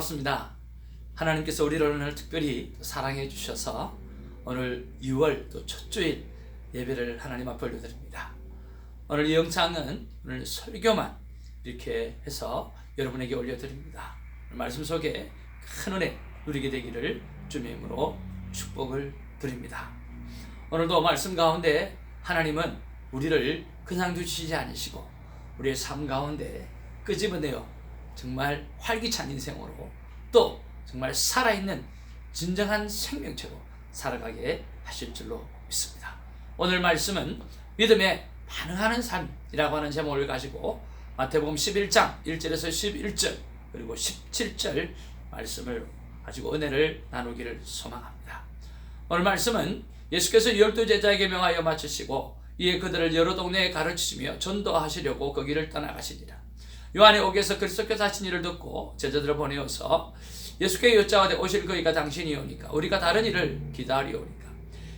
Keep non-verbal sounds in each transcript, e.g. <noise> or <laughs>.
반갑습니다. 하나님께서 우리를 오늘 특별히 사랑해 주셔서 오늘 6월 또 첫 주일 예배를 하나님 앞에 올려드립니다. 오늘 이 영상은 오늘 설교만 이렇게 해서 여러분에게 올려드립니다. 말씀 속에 큰 은혜 누리게 되기를 주님의 이름으로 축복을 드립니다. 오늘도 말씀 가운데 하나님은 우리를 그냥 두시지 않으시고 우리의 삶 가운데 끄집어내어 정말 활기찬 인생으로 또 정말 살아있는 진정한 생명체로 살아가게 하실 줄로 믿습니다. 오늘 말씀은 믿음에 반응하는 삶이라고 하는 제목을 가지고 마태복음 11장 1절에서 11절 그리고 17절 말씀을 가지고 은혜를 나누기를 소망합니다. 오늘 말씀은 예수께서 열두 제자에게 명하여 마치시고 이에 그들을 여러 동네에 가르치시며 전도하시려고 거기를 떠나가시니라. 요한의 옥에서 그리스도께서 하신 일을 듣고 제자들을 보내어서 예수께 여짜오되 오실 그이가 당신이오니까 우리가 다른 일을 기다리오니까.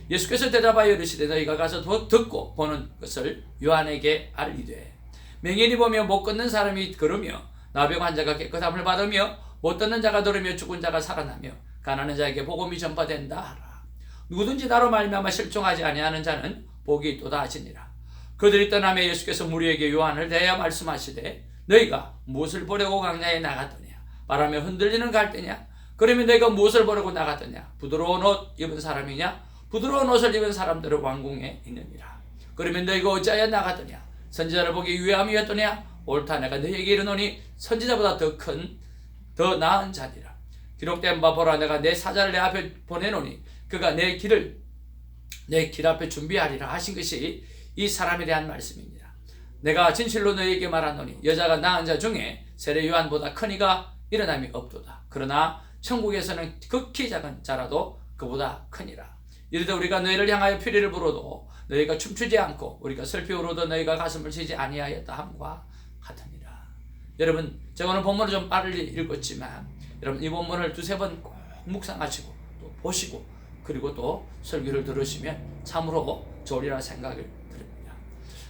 예수께서 대답하여 이르시되 너희가 가서 듣고 보는 것을 요한에게 알리되 맹인이 보며 못 걷는 사람이 걸으며 나병 환자가 깨끗함을 받으며 못 듣는 자가 들으며 죽은 자가 살아나며 가난한 자에게 복음이 전파된다 하라. 누구든지 나로 말미암아 실종하지 아니하는 자는 복이 있도다 하시니라. 그들이 떠나며 예수께서 무리에게 요한을 대하여 말씀하시되 너희가 무엇을 보려고 강야에 나갔더냐? 바람에 흔들리는 갈대냐? 그러면 너희가 무엇을 보려고 나갔더냐? 부드러운 옷 입은 사람이냐? 부드러운 옷을 입은 사람들은 왕궁에 있느니라. 그러면 너희가 어찌하여 나갔더냐? 선지자를 보기 위함이었더냐? 옳다 내가 너희에게 이르노니 선지자보다 더 큰, 더 나은 자니라. 기록된 바 보라 내가 내 사자를 내 앞에 보내노니 그가 내 길을 내 길 앞에 준비하리라 하신 것이 이 사람에 대한 말씀입니다. 내가 진실로 너에게 말하노니 여자가 낳은 자 중에 세례 요한보다 큰 이가 일어남이 없도다. 그러나 천국에서는 극히 작은 자라도 그보다 크니라. 이르되 우리가 너희를 향하여 피리를 불어도 너희가 춤추지 않고 우리가 슬피 울어도 너희가 가슴을 치지 아니하였다 함과 같으니라. 여러분 제가 오늘 본문을 좀 빠르게 읽었지만 여러분 이 본문을 두세 번 꼭 묵상하시고 또 보시고 그리고 또 설교를 들으시면 참으로 좋으리라 생각을 드립니다.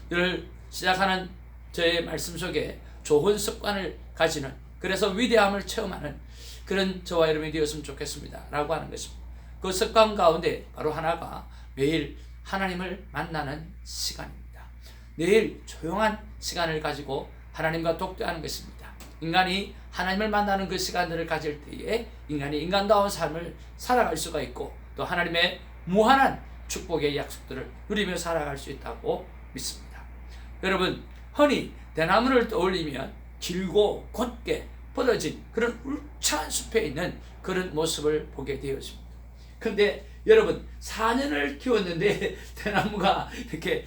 늘 시작하는 저의 말씀 속에 좋은 습관을 가지는 그래서 위대함을 체험하는 그런 저와 여러분이 되었으면 좋겠습니다. 라고 하는 것입니다. 그 습관 가운데 바로 하나가 매일 하나님을 만나는 시간입니다. 매일 조용한 시간을 가지고 하나님과 독대하는 것입니다. 인간이 하나님을 만나는 그 시간들을 가질 때에 인간이 인간다운 삶을 살아갈 수가 있고 또 하나님의 무한한 축복의 약속들을 누리며 살아갈 수 있다고 믿습니다. 여러분 흔히 대나무를 떠올리면 길고 곧게 뻗어진 그런 울창한 숲에 있는 그런 모습을 보게 되었습니다. 근데 여러분 4년을 키웠는데 <laughs> 대나무가 이렇게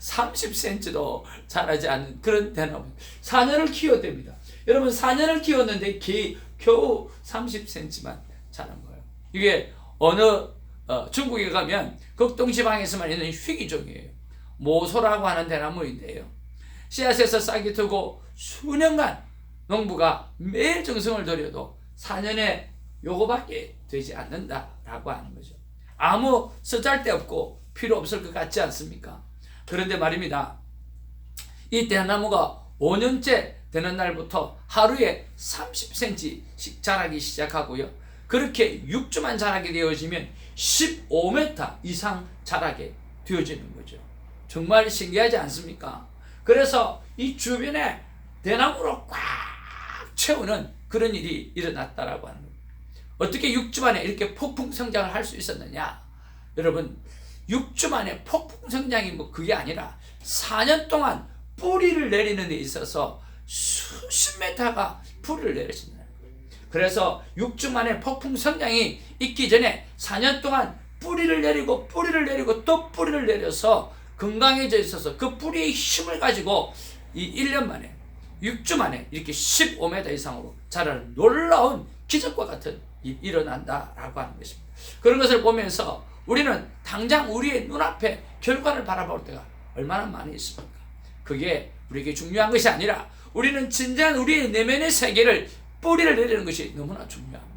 30cm도 자라지 않는 그런 대나무 4년을 키웠답니다. 여러분 4년을 키웠는데 기, 겨우 30cm만 자란 거예요. 이게 어느 어, 중국에 가면 극동지방에서만 있는 희귀종이에요. 모소라고 하는 대나무인데요. 씨앗에서 싹이 트고 수년간 농부가 매일 정성을 들여도 4년에 요거밖에 되지 않는다라고 하는 거죠. 아무 쓰잘데 없고 필요 없을 것 같지 않습니까? 그런데 말입니다. 이 대나무가 5년째 되는 날부터 하루에 30cm씩 자라기 시작하고요. 그렇게 6주만 자라게 되어지면 15m 이상 자라게 되어지는 거죠. 정말 신기하지 않습니까? 그래서 이 주변에 대나무로 꽉 채우는 그런 일이 일어났다라고 하는 겁니다. 어떻게 6주 만에 이렇게 폭풍 성장을 할 수 있었느냐? 여러분, 6주 만에 폭풍 성장이 뭐 그게 아니라 4년 동안 뿌리를 내리는 데 있어서 수십 메타가 뿌리를 내리신다. 그래서 6주 만에 폭풍 성장이 있기 전에 4년 동안 뿌리를 내리고 뿌리를 내리고 또 뿌리를 내려서 건강해져 있어서 그 뿌리의 힘을 가지고 이 1년 만에 6주 만에 이렇게 15m 이상으로 자라는 놀라운 기적과 같은 일이 일어난다라고 하는 것입니다. 그런 것을 보면서 우리는 당장 우리의 눈앞에 결과를 바라볼 때가 얼마나 많이 있습니까? 그게 우리에게 중요한 것이 아니라 우리는 진정한 우리의 내면의 세계를 뿌리를 내리는 것이 너무나 중요합니다.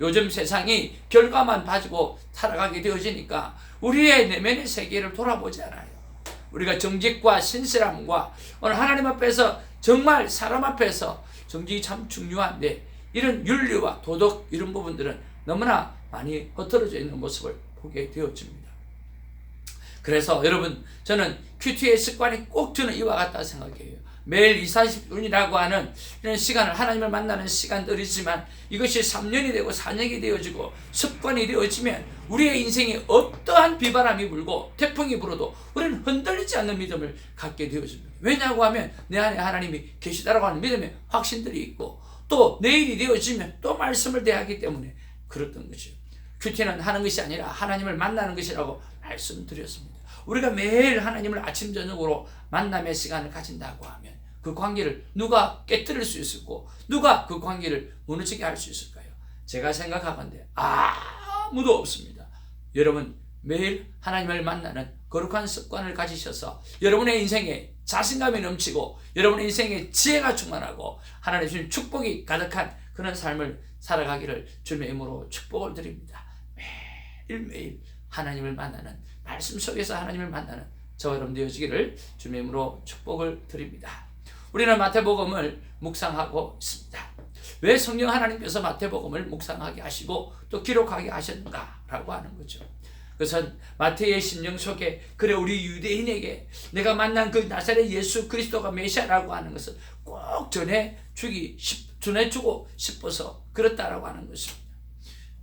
요즘 세상이 결과만 가지고 살아가게 되어지니까 우리의 내면의 세계를 돌아보지 않아요. 우리가 정직과 신실함과 오늘 하나님 앞에서 정말 사람 앞에서 정직이 참 중요한데 이런 윤리와 도덕 이런 부분들은 너무나 많이 흐트러져 있는 모습을 보게 되어집니다. 그래서 여러분 저는 큐티의 습관이 꼭 저는 이와 같다 생각해요. 매일 2, 40분이라고 하는 이런 시간을 하나님을 만나는 시간들이지만 이것이 3년이 되고 4년이 되어지고 습관이 되어지면 우리의 인생에 어떠한 비바람이 불고 태풍이 불어도 우리는 흔들리지 않는 믿음을 갖게 되어집니다. 왜냐고 하면 내 안에 하나님이 계시다라고 하는 믿음의 확신들이 있고 또 내일이 되어지면 또 말씀을 대하기 때문에 그렇던 거죠. 큐티는 하는 것이 아니라 하나님을 만나는 것이라고 말씀드렸습니다. 우리가 매일 하나님을 아침 저녁으로 만남의 시간을 가진다고 하면 그 관계를 누가 깨뜨릴 수 있을고 누가 그 관계를 무너지게 할 수 있을까요? 제가 생각하건데 아무도 없습니다. 여러분 매일 하나님을 만나는 거룩한 습관을 가지셔서 여러분의 인생에 자신감이 넘치고 여러분의 인생에 지혜가 충만하고 하나님 주신 축복이 가득한 그런 삶을 살아가기를 주님의 이름으로 축복을 드립니다. 매일매일 하나님을 만나는 말씀 속에서 하나님을 만나는 저와 여러분 되어지기를 주님의 이름으로 축복을 드립니다. 우리는 마태복음을 묵상하고 있습니다. 왜 성령 하나님께서 마태복음을 묵상하게 하시고 또 기록하게 하셨는가라고 하는 거죠. 그것은 마태의 심령 속에 그래 우리 유대인에게 내가 만난 그 나사렛 예수 그리스도가 메시아라고 하는 것을 꼭 전해 주기 전해 주고 싶어서 그렇다라고 하는 것입니다.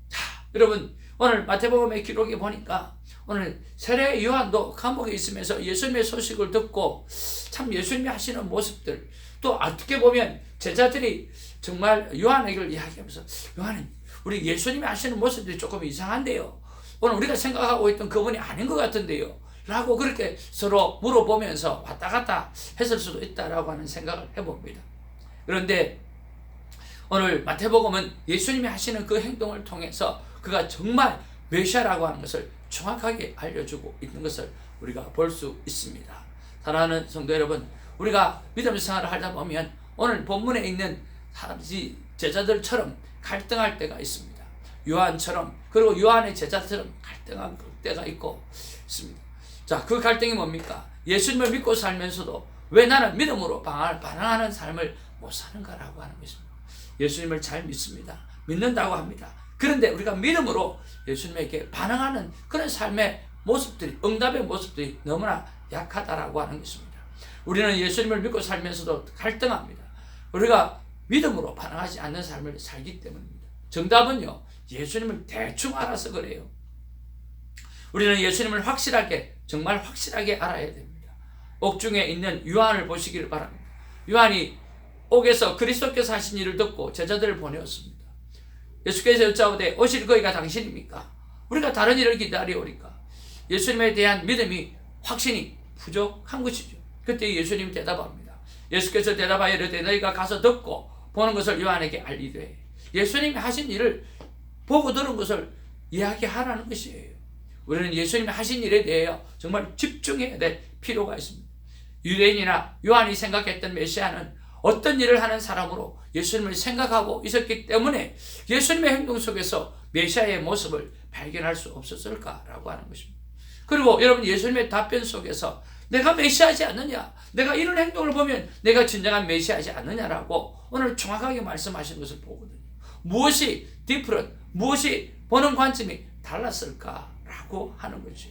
자, 여러분 오늘 마태복음의 기록에 보니까 오늘 세례 요한도 감옥에 있으면서 예수님의 소식을 듣고 참 예수님이 하시는 모습들 또 어떻게 보면 제자들이 정말 요한에게 이야기하면서 요한은 우리 예수님이 하시는 모습들이 조금 이상한데요. 오늘 우리가 생각하고 있던 그분이 아닌 것 같은데요. 라고 그렇게 서로 물어보면서 왔다 갔다 했을 수도 있다라고 하는 생각을 해봅니다. 그런데 오늘 마태복음은 예수님이 하시는 그 행동을 통해서 그가 정말 메시아라고 하는 것을 정확하게 알려주고 있는 것을 우리가 볼 수 있습니다. 사랑하는 성도 여러분, 우리가 믿음 생활을 하다 보면 오늘 본문에 있는 제자들처럼 갈등할 때가 있습니다. 요한처럼 그리고 요한의 제자처럼 갈등한 때가 있고 있습니다. 자, 그 갈등이 뭡니까? 예수님을 믿고 살면서도 왜 나는 믿음으로 반항하는 삶을 못 사는가라고 하는 것입니다. 예수님을 잘 믿습니다. 믿는다고 합니다. 그런데 우리가 믿음으로 예수님에게 반응하는 그런 삶의 모습들이, 응답의 모습들이 너무나 약하다라고 하는 것입니다. 우리는 예수님을 믿고 살면서도 갈등합니다. 우리가 믿음으로 반응하지 않는 삶을 살기 때문입니다. 정답은요, 예수님을 대충 알아서 그래요. 우리는 예수님을 확실하게, 정말 확실하게 알아야 됩니다. 옥중에 있는 요한을 보시기를 바랍니다. 요한이 옥에서 그리스도께서 하신 일을 듣고 제자들을 보내었습니다. 예수께서 여짜오되 오실 거기가 당신입니까? 우리가 다른 일을 기다려오니까 예수님에 대한 믿음이 확신이 부족한 것이죠. 그때 예수님 대답합니다. 예수께서 대답하여 이르되 너희가 가서 듣고 보는 것을 요한에게 알리되 예수님이 하신 일을 보고 들은 것을 이야기하라는 것이에요. 우리는 예수님이 하신 일에 대해 정말 집중해야 될 필요가 있습니다. 유대인이나 요한이 생각했던 메시아는 어떤 일을 하는 사람으로 예수님을 생각하고 있었기 때문에 예수님의 행동 속에서 메시아의 모습을 발견할 수 없었을까라고 하는 것입니다. 그리고 여러분 예수님의 답변 속에서 내가 메시아지 않느냐? 내가 이런 행동을 보면 내가 진정한 메시아지 않느냐라고 오늘 정확하게 말씀하신 것을 보거든요. 무엇이 디프런, 무엇이 보는 관점이 달랐을까라고 하는 거죠.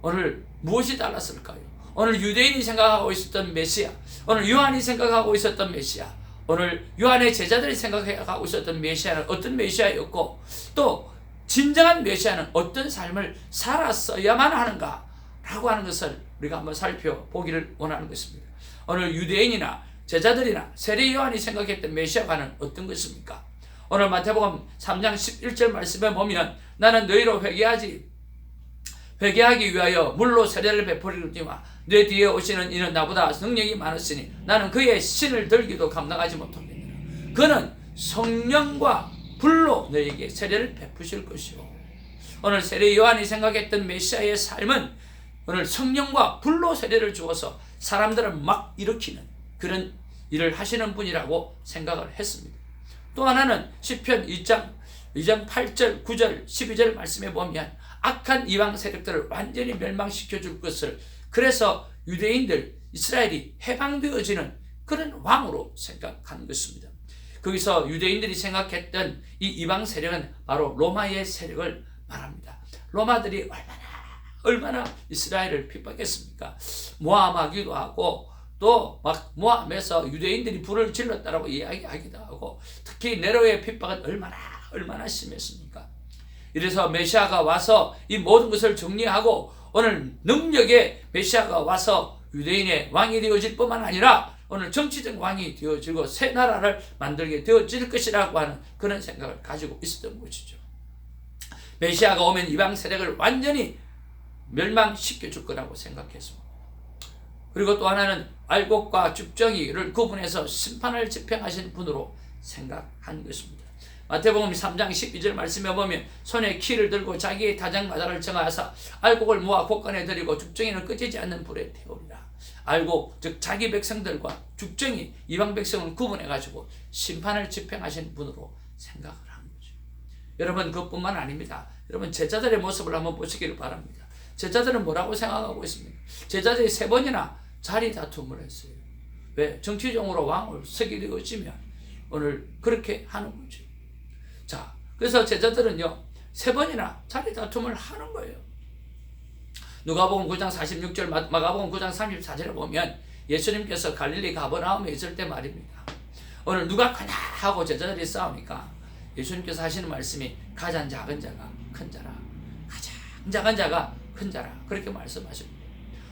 오늘 무엇이 달랐을까요? 오늘 유대인이 생각하고 있었던 메시아, 오늘 요한이 생각하고 있었던 메시아, 오늘 요한의 제자들이 생각하고 있었던 메시아는 어떤 메시아였고 또 진정한 메시아는 어떤 삶을 살았어야만 하는가 라고 하는 것을 우리가 한번 살펴보기를 원하는 것입니다. 오늘 유대인이나 제자들이나 세례 요한이 생각했던 메시아가는 어떤 것입니까? 오늘 마태복음 3장 11절 말씀에 보면 나는 너희로 회개하지 회개하기 위하여 물로 세례를 베풀이니와 내 뒤에 오시는 이는 나보다 능력이 많으시니 나는 그의 신을 들기도 감당하지 못하겠느라. 그는 성령과 불로 너에게 세례를 베푸실 것이요 오늘 세례 요한이 생각했던 메시아의 삶은 오늘 성령과 불로 세례를 주어서 사람들을 막 일으키는 그런 일을 하시는 분이라고 생각을 했습니다. 또 하나는 시편 2장 2장 8절, 9절, 12절 말씀에 보면 악한 이방 세력들을 완전히 멸망시켜 줄 것을 그래서 유대인들 이스라엘이 해방되어지는 그런 왕으로 생각하는 것입니다. 거기서 유대인들이 생각했던 이 이방 세력은 바로 로마의 세력을 말합니다. 로마들이 얼마나 얼마나 이스라엘을 핍박했습니까? 모함하기도 하고 또 막 모함에서 유대인들이 불을 질렀다라고 이야기하기도 하고 특히 네로의 핍박은 얼마나 얼마나 심했습니까? 이래서 메시아가 와서 이 모든 것을 정리하고 오늘 능력의 메시아가 와서 유대인의 왕이 되어질 뿐만 아니라 오늘 정치적 왕이 되어지고 새 나라를 만들게 되어질 것이라고 하는 그런 생각을 가지고 있었던 것이죠. 메시아가 오면 이방 세력을 완전히 멸망시켜 줄 거라고 생각했습니다. 그리고 또 하나는 알곡과 죽정이를 구분해서 심판을 집행하신 분으로 생각한 것입니다. 마태복음 3장 12절 말씀에 보면 손에 키를 들고 자기의 다장마다를 정하사 알곡을 모아 곳간에 들이고 죽정이는 끄지지 않는 불에 태우리라. 알곡 즉 자기 백성들과 죽정이 이방 백성을 구분해 가지고 심판을 집행하신 분으로 생각을 한 거죠. 여러분 그뿐만 아닙니다. 여러분 제자들의 모습을 한번 보시기를 바랍니다. 제자들은 뭐라고 생각하고 있습니까? 제자들이 세 번이나 자리 다툼을 했어요. 왜? 정치적으로 왕을 서게 되어지면 오늘 그렇게 하는 거죠. 자, 그래서 제자들은요, 세 번이나 자리 다툼을 하는 거예요. 누가복음 9장 46절, 마가복음 9장 34절에 보면 예수님께서 갈릴리 가버나움에 있을 때 말입니다. 오늘 누가 크냐 하고 제자들이 싸우니까 예수님께서 하시는 말씀이 가장 작은 자가 큰 자라. 가장 작은 자가 큰 자라. 그렇게 말씀하십니다.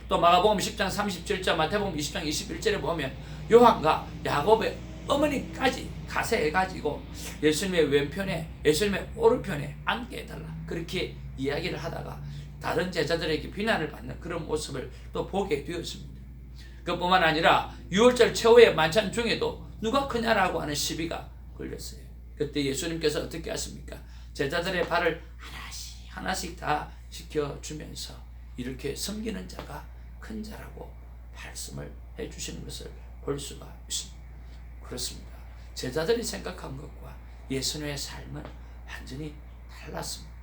또 마가복음 10장 37절, 마태복음 20장 21절에 보면 요한과 야곱의 어머니까지 가세해 가지고 예수님의 왼편에 예수님의 오른편에 앉게 해달라 그렇게 이야기를 하다가 다른 제자들에게 비난을 받는 그런 모습을 또 보게 되었습니다. 그뿐만 아니라 6월절 최후의 만찬 중에도 누가 크냐라고 하는 시비가 걸렸어요. 그때 예수님께서 어떻게 하십니까? 제자들의 발을 하나씩 하나씩 다 시켜주면서 이렇게 섬기는 자가 큰 자라고 말씀을 해주시는 것을 볼 수가 있습니다. 그렇습니다. 제자들이 생각한 것과 예수님의 삶은 완전히 달랐습니다.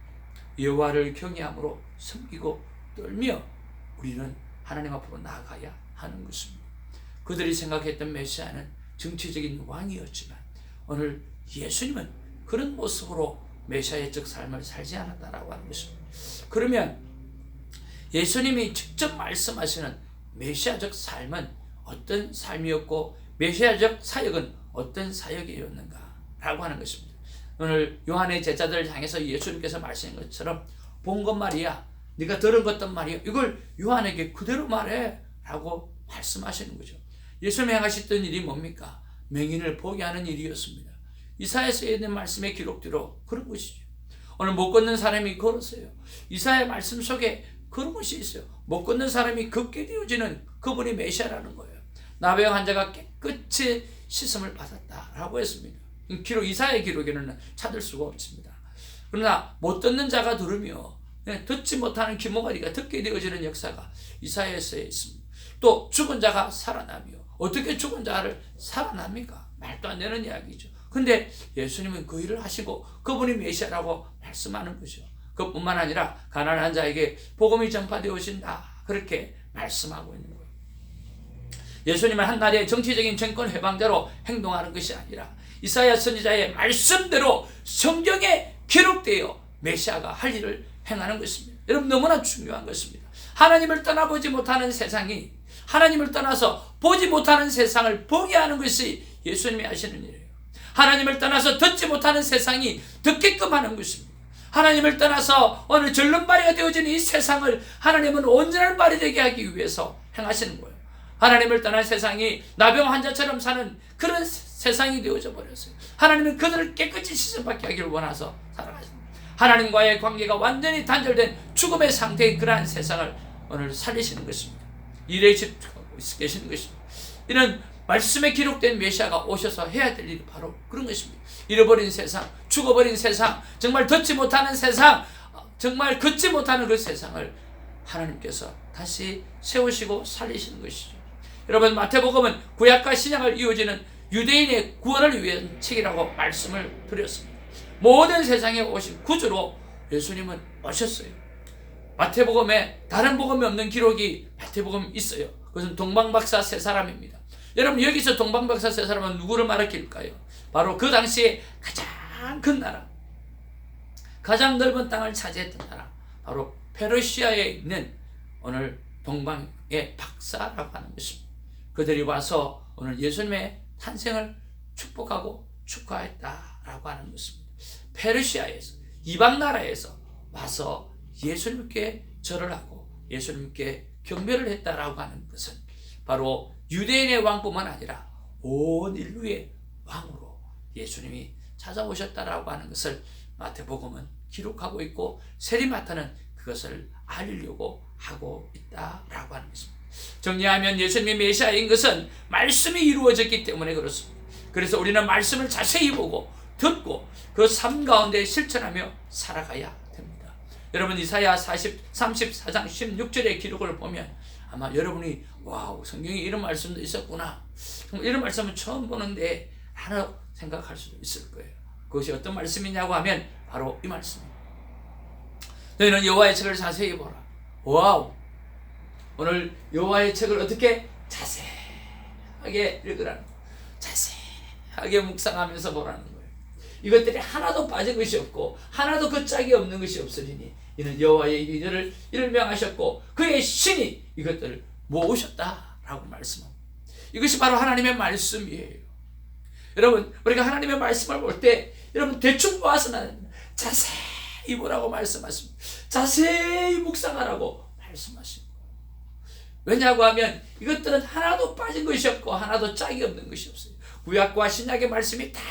여호와를 경외함으로 섬기고 떨며 우리는 하나님 앞으로 나아가야 하는 것입니다. 그들이 생각했던 메시아는 정치적인 왕이었지만 오늘 예수님은 그런 모습으로 메시아의적 삶을 살지 않았다라고 하는 것입니다. 그러면 예수님이 직접 말씀하시는 메시아적 삶은 어떤 삶이었고 메시아적 사역은 어떤 사역이었는가 라고 하는 것입니다. 오늘 요한의 제자들을 향해서 예수님께서 말씀한 것처럼 본 것 말이야 네가 들은 것단 말이야 이걸 요한에게 그대로 말해 라고 말씀하시는 거죠. 예수님이 행하셨던 일이 뭡니까? 맹인을 보게 하는 일이었습니다. 이사야서 있는 말씀의 기록대로 그런 것이죠. 오늘 못 걷는 사람이 걸었어요. 이사야 말씀 속에 그런 것이 있어요. 못 걷는 사람이 걷게 되어지는 그분이 메시아라는 거예요. 나병 환자가 깨끗이 씻음을 받았다라고 했습니다. 기록 이사의 기록에는 찾을 수가 없습니다. 그러나 못 듣는 자가 들으며 예, 듣지 못하는 귀머거리가 듣게 되어지는 역사가 이사야서에 있습니다. 또 죽은 자가 살아나며 어떻게 죽은 자를 살아납니까? 말도 안 되는 이야기죠. 근데 예수님은 그 일을 하시고 그분이 메시아라고 말씀하는 거죠. 그뿐만 아니라 가난한 자에게 복음이 전파되어진다. 그렇게 말씀하고 있는 거예요. 예수님은 한 나라의 정치적인 정권 회방자로 행동하는 것이 아니라 이사야 선지자의 말씀대로 성경에 기록되어 메시아가 할 일을 행하는 것입니다. 여러분 너무나 중요한 것입니다. 하나님을 떠나보지 못하는 세상이 하나님을 떠나서 보지 못하는 세상을 보게 하는 것이 예수님이 하시는 일이에요. 하나님을 떠나서 듣지 못하는 세상이 듣게끔 하는 것입니다. 하나님을 떠나서 오늘 절름발이가 되어진 이 세상을 하나님은 온전한 발이 되게 하기 위해서 행하시는 거예요. 하나님을 떠난 세상이 나병 환자처럼 사는 그런 세상이 되어져 버렸어요. 하나님은 그들을 깨끗이 씻음받게 하기를 원해서 살아가십니다. 하나님과의 관계가 완전히 단절된 죽음의 상태의 그러한 세상을 오늘 살리시는 것입니다. 일에 집중하고 계시는 것입니다. 이런 말씀에 기록된 메시아가 오셔서 해야 될 일이 바로 그런 것입니다. 잃어버린 세상, 죽어버린 세상, 정말 듣지 못하는 세상, 정말 걷지 못하는 그 세상을 하나님께서 다시 세우시고 살리시는 것이죠. 여러분 마태복음은 구약과 신약을 이어지는 유대인의 구원을 위한 책이라고 말씀을 드렸습니다. 모든 세상에 오신 구주로 예수님은 오셨어요. 마태복음에 다른 복음이 없는 기록이 마태복음 있어요. 그것은 동방박사 세 사람입니다. 여러분 여기서 동방박사 세 사람은 누구를 말할까요? 바로 그 당시에 가장 큰 나라, 가장 넓은 땅을 차지했던 나라, 바로 페르시아에 있는 오늘 동방의 박사라고 하는 것입니다. 그들이 와서 오늘 예수님의 탄생을 축복하고 축하했다라고 하는 것입니다. 페르시아에서 이방 나라에서 와서 예수님께 절을 하고 예수님께 경배를 했다라고 하는 것은 바로 유대인의 왕뿐만 아니라 온 인류의 왕으로 예수님이 찾아오셨다라고 하는 것을 마태복음은 기록하고 있고 세리마타는 그것을 알리려고 하고 있다라고 하는 것입니다. 정리하면 예수님이 메시아인 것은 말씀이 이루어졌기 때문에 그렇습니다. 그래서 우리는 말씀을 자세히 보고 듣고 그 삶 가운데 실천하며 살아가야 됩니다. 여러분 이사야 40, 34장 16절의 기록을 보면 아마 여러분이 와우 성경에 이런 말씀도 있었구나 이런 말씀은 처음 보는데 하나 생각할 수도 있을 거예요. 그것이 어떤 말씀이냐고 하면 바로 이 말씀입니다. 너희는 여호와의 책을 자세히 보라. 와우. 오늘 여호와의 책을 어떻게 자세하게 읽으라는 거예요. 자세하게 묵상하면서 보라는 거예요. 이것들이 하나도 빠진 것이 없고 하나도 그 짝이 없는 것이 없으리니 이는 여호와의 입이 이를 이를 명하셨고 그의 신이 이것들을 모으셨다라고 말씀합니다. 이것이 바로 하나님의 말씀이에요. 여러분 우리가 하나님의 말씀을 볼 때 여러분 대충 보아서는 자세히 보라고 말씀하십니다. 자세히 묵상하라고 말씀하십니다. 왜냐고 하면 이것들은 하나도 빠진 것이 없고 하나도 짝이 없는 것이 없어요. 구약과 신약의 말씀이 다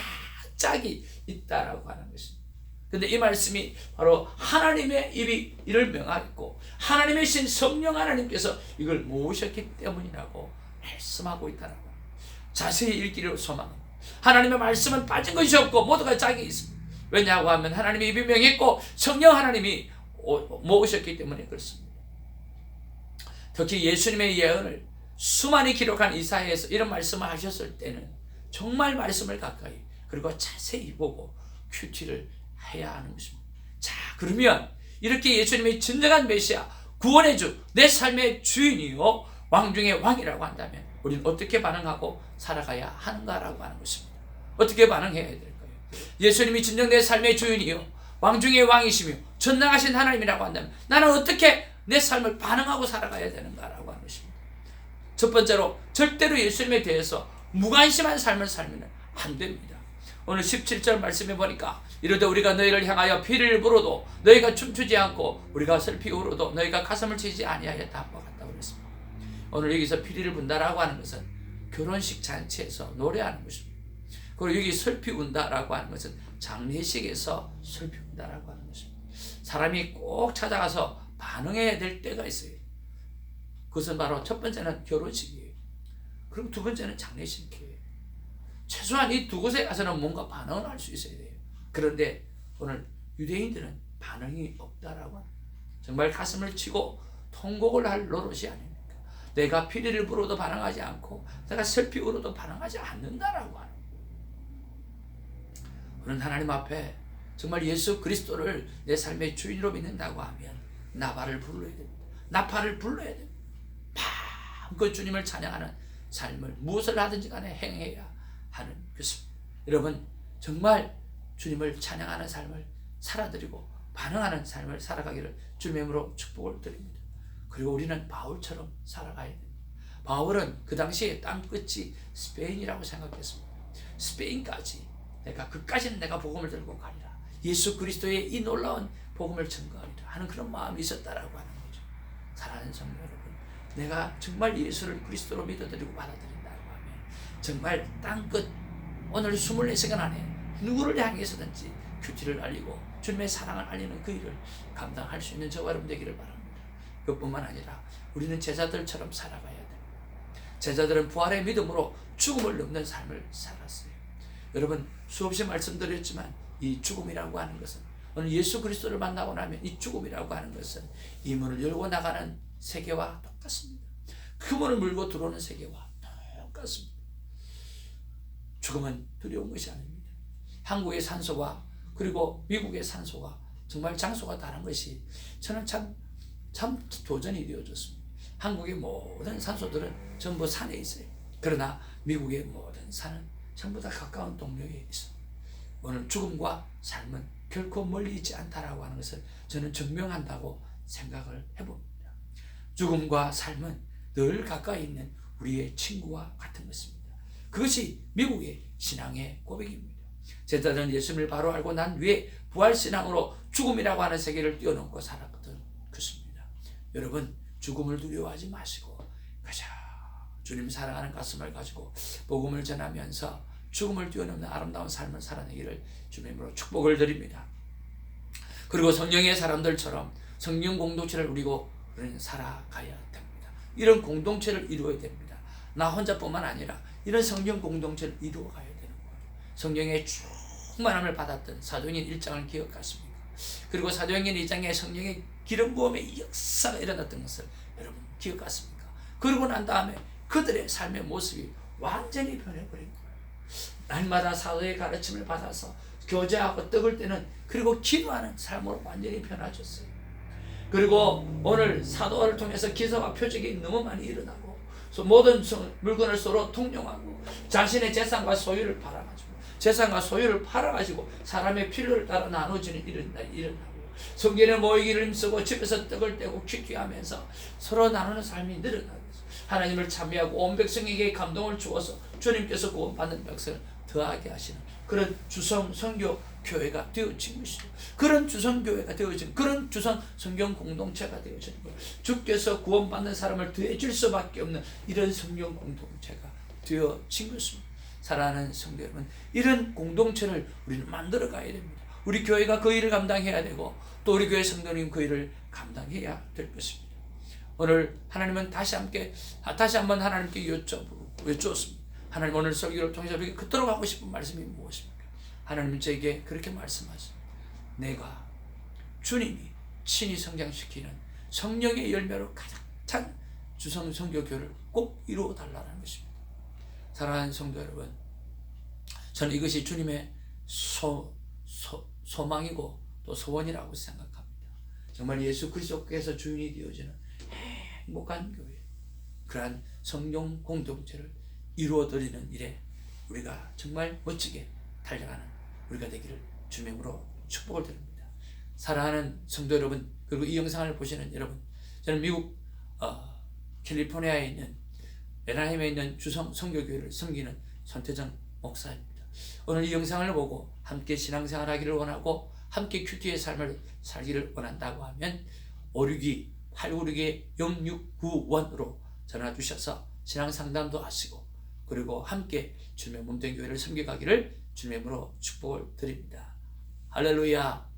짝이 있다라고 하는 것입니다. 근데 이 말씀이 바로 하나님의 입이 이를 명하고 하나님의 신 성령 하나님께서 이걸 모으셨기 때문이라고 말씀하고 있다라고. 자세히 읽기를 소망합니다. 하나님의 말씀은 빠진 것이 없고 모두가 짝이 있습니다. 왜냐고 하면 하나님의 입이 명했고 성령 하나님이 모으셨기 때문에 그렇습니다. 특히 예수님의 예언을 수많이 기록한 이사야에서 이런 말씀을 하셨을 때는 정말 말씀을 가까이 그리고 자세히 보고 큐티를 해야 하는 것입니다. 자, 그러면 이렇게 예수님의 진정한 메시아, 구원의 주, 내 삶의 주인이요, 왕 중의 왕이라고 한다면 우리는 어떻게 반응하고 살아가야 하는가라고 하는 것입니다. 어떻게 반응해야 될까요? 예수님이 진정 내 삶의 주인이요, 왕 중의 왕이시며 전능하신 하나님이라고 한다면 나는 어떻게 내 삶을 반응하고 살아가야 되는가라고 하는 것입니다. 첫 번째로 절대로 예수님에 대해서 무관심한 삶을 살면 안 됩니다. 오늘 17절 말씀해 보니까 이르되 우리가 너희를 향하여 피를 불어도 너희가 춤추지 않고 우리가 슬피 울어도 너희가 가슴을 치지 아니하였다 한것 같다고 그랬습니다. 오늘 여기서 피리를 분다라고 하는 것은 결혼식 잔치에서 노래하는 것입니다. 그리고 여기 슬피 운다라고 하는 것은 장례식에서 슬피 운다라고 하는 것입니다. 사람이 꼭 찾아가서 반응해야 될 때가 있어요. 그것은 바로 첫 번째는 결혼식이에요. 그리고 두 번째는 장례식이에요. 최소한 이 두 곳에 가서는 뭔가 반응을 할 수 있어야 돼요. 그런데 오늘 유대인들은 반응이 없다라고 정말 가슴을 치고 통곡을 할 노릇이 아닙니까? 내가 피리를 불어도 반응하지 않고 내가 슬피 울어도 반응하지 않는다라고 하는 우리는 하나님 앞에 정말 예수 그리스도를 내 삶의 주인으로 믿는다고 하면 나발을 불러야 됩니다. 나팔을 불러야 됩니다. 마음껏 주님을 찬양하는 삶을 무엇을 하든지 간에 행해야 하는 것입니다. 여러분 정말 주님을 찬양하는 삶을 살아드리고 반응하는 삶을 살아가기를 주님의 으로 축복을 드립니다. 그리고 우리는 바울처럼 살아가야 됩니다. 바울은 그 당시에 땅 끝이 스페인이라고 생각했습니다. 스페인까지 내가 그까지는 내가 복음을 들고 가리라. 예수 그리스도의 이 놀라운 복음을 전가하리라 하는 그런 마음이 있었다라고 하는 거죠. 사랑하는 성도 여러분, 내가 정말 예수를 그리스도로 믿어드리고 받아들인다고 하면 정말 땅끝 오늘 24시간 안에 누구를 향해서든지 큐티를 알리고 주님의 사랑을 알리는 그 일을 감당할 수 있는 저와 여러분 되기를 바랍니다. 그뿐만 아니라 우리는 제자들처럼 살아가야 됩니다. 제자들은 부활의 믿음으로 죽음을 넘는 삶을 살았어요. 여러분 수없이 말씀드렸지만 이 죽음이라고 하는 것은 오늘 예수 그리스도를 만나고 나면 이 죽음이라고 하는 것은 이 문을 열고 나가는 세계와 똑같습니다. 그 문을 물고 들어오는 세계와 똑같습니다. 죽음은 두려운 것이 아닙니다. 한국의 산소와 그리고 미국의 산소가 정말 장소가 다른 것이 저는 참, 참 도전이 되어졌습니다. 한국의 모든 산소들은 전부 산에 있어요. 그러나 미국의 모든 산은 전부 다 가까운 동료에 있어. 오늘 죽음과 삶은 결코 멀리 있지 않다라고 하는 것을 저는 증명한다고 생각을 해봅니다. 죽음과 삶은 늘 가까이 있는 우리의 친구와 같은 것입니다. 그것이 미국의 신앙의 고백입니다. 제자들은 예수님을 바로 알고 난 후에 부활신앙으로 죽음이라고 하는 세계를 뛰어넘고 살았거든. 그렇습니다. 여러분, 죽음을 두려워하지 마시고, 가자. 주님 사랑하는 가슴을 가지고 복음을 전하면서 죽음을 뛰어넘는 아름다운 삶을 살아내기를 주님으로 축복을 드립니다. 그리고 성령의 사람들처럼 성령 공동체를 누리고 우리는 살아가야 됩니다. 이런 공동체를 이루어야 됩니다. 나 혼자뿐만 아니라 이런 성령 공동체를 이루어가야 되는 거예요. 성령의 충만함을 받았던 사도행전 1장을 기억하십니까? 그리고 사도행전 2장에 성령의 기름 부음의 역사가 일어났던 것을 여러분 기억하십니까? 그러고 난 다음에 그들의 삶의 모습이 완전히 거예요. 날마다 사도의 가르침을 받아서 교제하고 떡을 떼는 그리고 기도하는 삶으로 완전히 변화졌어요. 그리고 오늘 사도를 통해서 기사와 표적이 너무 많이 일어나고 모든 물건을 서로 통용하고 자신의 재산과 소유를 팔아가지고 재산과 소유를 팔아가지고 사람의 필요를 따라 나눠주는 일은 일어나고 성전에 모이기를 힘쓰고 집에서 떡을 떼고 취기하면서 서로 나누는 삶이 늘어나고 하나님을 참여하고 온 백성에게 감동을 주어서 주님께서 구원받는 백성을 더하게 하시는 그런 주성 성교 교회가 되어진 것이죠. 그런 주성 교회가 되어진 그런 주성 성경 공동체가 되어진 거. 주께서 구원받는 사람을 더해줄 수밖에 없는 이런 성경 공동체가 되어진 것입니다. 사랑하는 성도 여러분, 이런 공동체를 우리는 만들어 가야 됩니다. 우리 교회가 그 일을 감당해야 되고 또 우리 교회 성도님 그 일을 감당해야 될 것입니다. 오늘 하나님은 다시 함께 다시 한번 하나님께 여쭤 여쭈었습니다. 하나님 오늘 설교를 통해서 우리가 그토록 하고 싶은 말씀이 무엇입니까? 하나님은 저에게 그렇게 말씀하십니다. 내가 주님이 친히 성장시키는 성령의 열매로 가득 찬 주성 성교교를 꼭 이루어 달라는 것입니다. 사랑하는 성도 여러분, 저는 이것이 주님의 소, 소, 소망이고 또 소원이라고 생각합니다. 정말 예수 그리스도께서 주인이 되어지는 행복한 교회, 그러한 성령 공동체를 이루어드리는 일에 우리가 정말 멋지게 달려가는 우리가 되기를 주명으로 축복을 드립니다. 사랑하는 성도 여러분, 그리고 이 영상을 보시는 여러분, 저는 미국 어, 캘리포니아에 있는 에나힘에 있는 주성 성교교회를 섬기는 손태정 목사입니다. 오늘 이 영상을 보고 함께 신앙생활하기를 원하고 함께 큐티의 삶을 살기를 원한다고 하면 562 896의 0691으로 전화 주셔서 신앙 상담도 하시고 그리고 함께 주님의 몸된 교회를 섬겨가기를 주님으로 축복을 드립니다. 할렐루야.